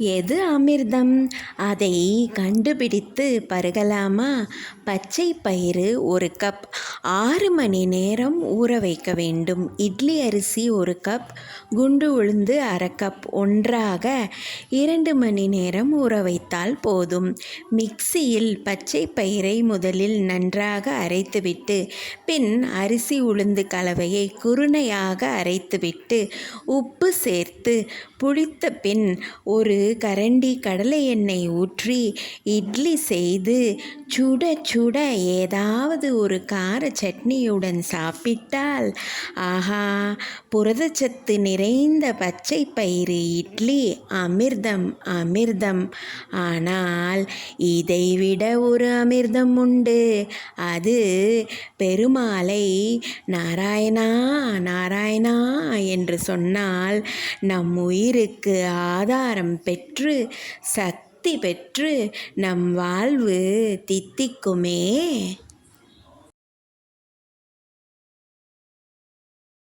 எது அமிர்தம்? அதை கண்டுபிடித்து பருகலாமா? பச்சை பயிறு ஒரு கப். ஆறு மணி நேரம் ஊற வைக்க வேண்டும். இட்லி அரிசி ஒரு கப். குண்டு உளுந்து அரை கப். ஒன்றாக இரண்டு மணி நேரம் ஊற வைத்தால் போதும். மிக்சியில் பச்சை பயிரை முதலில் நன்றாக அரைத்துவிட்டு பின் அரிசி உளுந்து கலவையை குருணையாக அரைத்துவிட்டு உப்பு சேர்த்து புளித்த பின் ஒரு கரண்டி கடலை எண்ணெய் ஊற்றி இட்லி செய்து சுட சுட ஏதாவது ஒரு கார சட்னியுடன் சாப்பிட்டால் ஆஹா புரதச்சத்து நிறைந்த பச்சை பயிறு இட்லி அமிர்தம் அமிர்தம். ஆனால் இதைவிட ஒரு அமிர்தம் உண்டு. அது பெருமாளை நாராயணா நாராயணா என்று சொன்னால் நம் உயிருக்கு ஆதாரம் பெற்று பெற்று சக்தி பெற்று நம் வாழ்வு தித்திக்குமே.